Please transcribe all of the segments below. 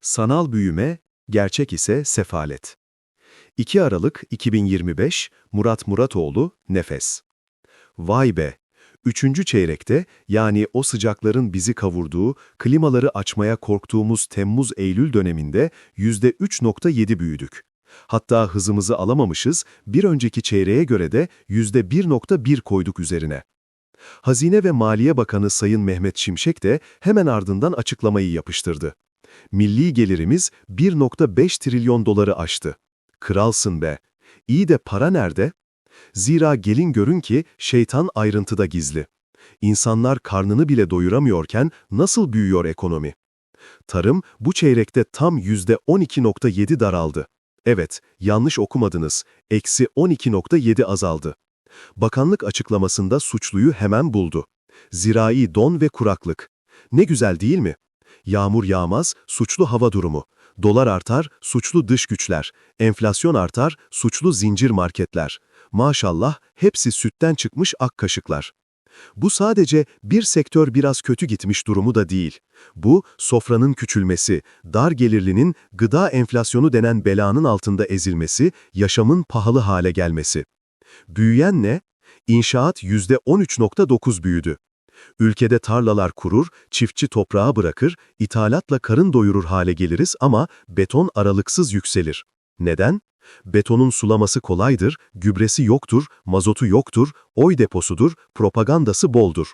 Sanal büyüme, gerçek ise sefalet. 2 Aralık 2025 Murat Muratoğlu, Nefes. Vay be! Üçüncü çeyrekte yani o sıcakların bizi kavurduğu, klimaları açmaya korktuğumuz Temmuz-Eylül döneminde %3.7 büyüdük. Hatta hızımızı alamamışız, bir önceki çeyreğe göre de %1.1 koyduk üzerine. Hazine ve Maliye Bakanı Sayın Mehmet Şimşek de hemen ardından açıklamayı yapıştırdı. Milli gelirimiz 1.5 trilyon doları aştı. Kralsın be. İyi de para nerede? Zira gelin görün ki şeytan ayrıntıda gizli. İnsanlar karnını bile doyuramıyorken nasıl büyüyor ekonomi? Tarım bu çeyrekte tam %12.7 daraldı. Evet, yanlış okumadınız. Eksi 12.7 azaldı. Bakanlık açıklamasında suçluyu hemen buldu. Zirai don ve kuraklık. Ne güzel değil mi? Yağmur yağmaz, suçlu hava durumu. Dolar artar, suçlu dış güçler. Enflasyon artar, suçlu zincir marketler. Maşallah hepsi sütten çıkmış ak kaşıklar. Bu sadece bir sektör biraz kötü gitmiş durumu da değil. Bu, sofranın küçülmesi, dar gelirlinin gıda enflasyonu denen belanın altında ezilmesi, yaşamın pahalı hale gelmesi. Büyüyen ne? İnşaat %13.9 büyüdü. Ülkede tarlalar kurur, çiftçi toprağı bırakır, ithalatla karın doyurur hale geliriz ama beton aralıksız yükselir. Neden? Betonun sulaması kolaydır, gübresi yoktur, mazotu yoktur, oy deposudur, propagandası boldur.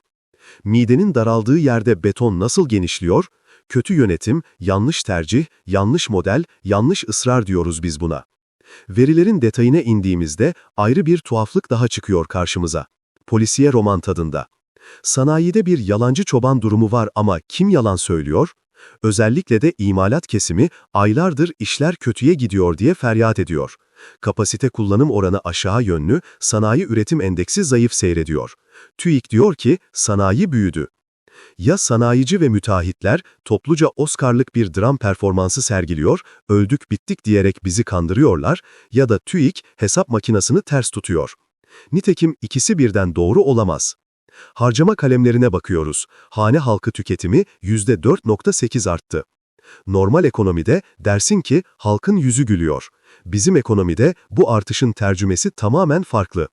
Midenin daraldığı yerde beton nasıl genişliyor? Kötü yönetim, yanlış tercih, yanlış model, yanlış ısrar diyoruz biz buna. Verilerin detayına indiğimizde ayrı bir tuhaflık daha çıkıyor karşımıza. Polisiye roman tadında. Sanayide bir yalancı çoban durumu var ama kim yalan söylüyor? Özellikle de imalat kesimi aylardır işler kötüye gidiyor diye feryat ediyor. Kapasite kullanım oranı aşağı yönlü, sanayi üretim endeksi zayıf seyrediyor. TÜİK diyor ki sanayi büyüdü. Ya sanayici ve müteahhitler topluca Oscar'lık bir dram performansı sergiliyor, öldük bittik diyerek bizi kandırıyorlar ya da TÜİK hesap makinasını ters tutuyor. Nitekim ikisi birden doğru olamaz. Harcama kalemlerine bakıyoruz. Hane halkı tüketimi %4.8 arttı. Normal ekonomide dersin ki halkın yüzü gülüyor. Bizim ekonomide bu artışın tercümesi tamamen farklı.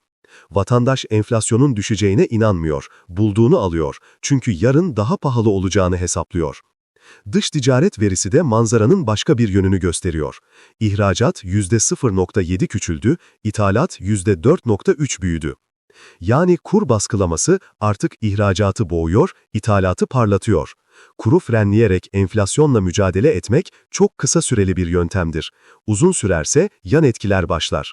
Vatandaş enflasyonun düşeceğine inanmıyor, bulduğunu alıyor. Çünkü yarın daha pahalı olacağını hesaplıyor. Dış ticaret verisi de manzaranın başka bir yönünü gösteriyor. İhracat %0.7 küçüldü, ithalat %4.3 büyüdü. Yani kur baskılaması artık ihracatı boğuyor, ithalatı parlatıyor. Kuru frenleyerek enflasyonla mücadele etmek çok kısa süreli bir yöntemdir. Uzun sürerse yan etkiler başlar.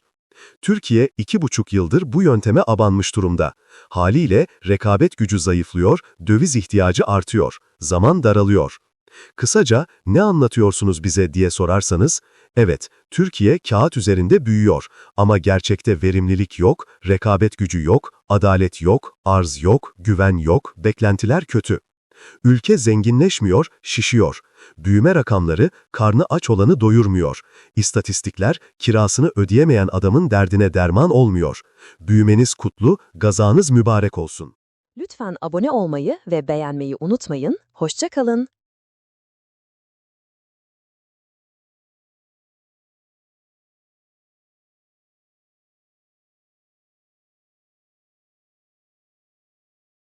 Türkiye iki buçuk yıldır bu yönteme abanmış durumda. Haliyle rekabet gücü zayıflıyor, döviz ihtiyacı artıyor, zaman daralıyor. Kısaca ne anlatıyorsunuz bize diye sorarsanız, evet, Türkiye kağıt üzerinde büyüyor ama gerçekte verimlilik yok, rekabet gücü yok, adalet yok, arz yok, güven yok, beklentiler kötü. Ülke zenginleşmiyor, şişiyor. Büyüme rakamları karnı aç olanı doyurmuyor. İstatistikler kirasını ödeyemeyen adamın derdine derman olmuyor. Büyümeniz kutlu, gazanız mübarek olsun. Lütfen abone olmayı ve beğenmeyi unutmayın. Hoşça kalın.